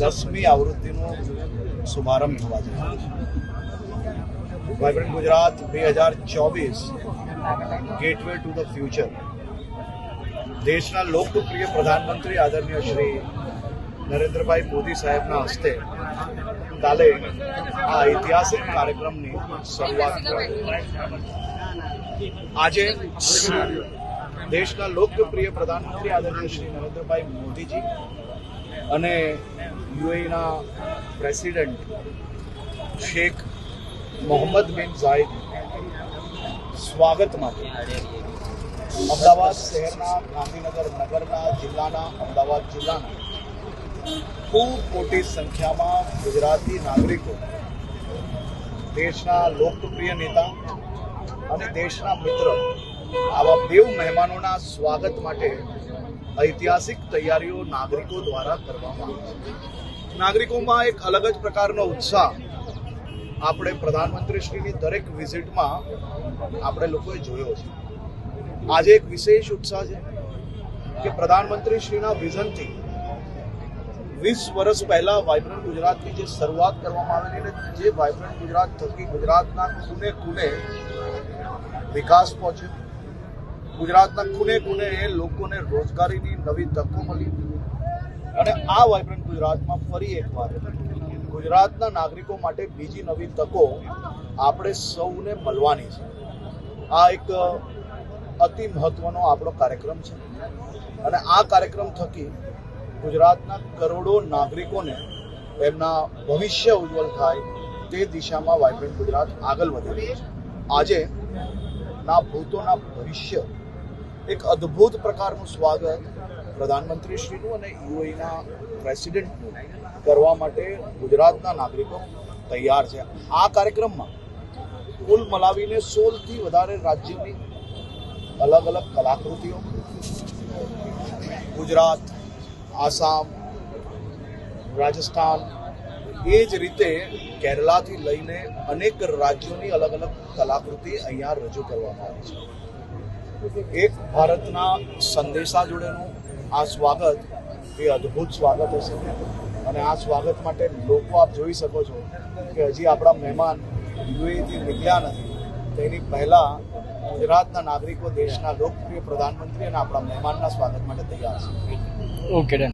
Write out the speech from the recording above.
દસમી આવૃત્તિનો શુભારંભ થવા રહ્યો છે. વાઇબ્રન્ટ ગુજરાત બે હજાર ચોવીસ ગેટવે ટુ ધ ફ્યુચર દેશના લોકપ્રિય પ્રધાનમંત્રી આદરણીય શ્રી નરેન્દ્રભાઈ મોદી સાહેબના હસ્તે કાલે આ ઐતિહાસિક કાર્યક્રમની શરૂઆત આજે દેશના લોકપ્રિય પ્રધાનમંત્રી આદરણીય શ્રી નરેન્દ્રભાઈ મોદીજી અને યુએના પ્રેસિડેન્ટ શેખ મોહમ્મદ બિન ઝાયદ સ્વાગત માટે અમદાવાદ શહેરના ગાંધીનગર નગરના જિલ્લાના અમદાવાદ જિલ્લાના ખૂબ મોટી સંખ્યામાં ગુજરાતી નાગરિકો દેશના લોકપ્રિય નેતા અને દેશના મિત્ર આવા બેવ મહેમાનોના સ્વાગત માટે ઐતિહાસિક તૈયારીઓ નાગરિકો દ્વારા કરવામાં આવી છે. નાગરિકોમાં એક અલગ જ પ્રકારનો ઉત્સાહ આપણે પ્રધાનમંત્રીશ્રીની દરેક વિઝિટમાં આપણે લોકોએ જોયો છે. આજે એક વિશેષ ઉત્સાહ છે કે પ્રધાનમંત્રીશ્રીના વિઝનથી વીસ વર્ષ પહેલા વાઇબ્રન્ટ ગુજરાતની જે શરૂઆત કરવામાં આવેલી અને જે વાઇબ્રન્ટ ગુજરાત થકી ગુજરાતના ખૂને ખૂને વિકાસ પહોંચ્યો. ગુજરાતના ખૂને ખૂને લોકોને રોજગારીની નવી તકો મળી. અને આ વાઇબ્રન્ટ ગુજરાતમાં ફરી એકવાર ગુજરાતના નાગરિકો માટે બીજી નવી તકો આપણે સૌને મળવાની છે. આ એક અતિ મહત્વનો આપણો કાર્યક્રમ છે. અને આ કાર્યક્રમ થકી ગુજરાતના કરોડો નાગરિકોને એમના ભવિષ્ય ઉજ્જવળ થાય તે દિશામાં વાઇબ્રન્ટ ગુજરાત આગળ વધી રહ્યું છે. આજે ના ભૂતોના ભવિષ્ય એક અદ્ભુત પ્રકારનું સ્વાગત પ્રધાનમંત્રીશ્રીનું અને યુએના પ્રેસિડેન્ટનું કરવા માટે ગુજરાતના નાગરિકો તૈયાર છે. આ કાર્યક્રમમાં કુલ મલાવીને સોળથી વધારે રાજ્યની અલગ અલગ કલાકૃતિઓ, ગુજરાત, આસામ, રાજસ્થાન, એ જ રીતે કેરલાથી લઈને અનેક રાજ્યોની અલગ અલગ કલાકૃતિ અહીંયા રજૂ કરવામાં આવી છે. એક ભારતના સંદેશા જોડેનું આ સ્વાગત, એ અદ્ભુત સ્વાગત હશે. અને આ સ્વાગત માટે લોકો આપ જોઈ શકો છો કે હજી આપણા મહેમાન યુએથી નીકળ્યા નથી. તેની પહેલાં ગુજરાતના નાગરિકો દેશના લોકપ્રિય પ્રધાનમંત્રી અને આપણા મહેમાનના સ્વાગત માટે તૈયાર છે. Okay done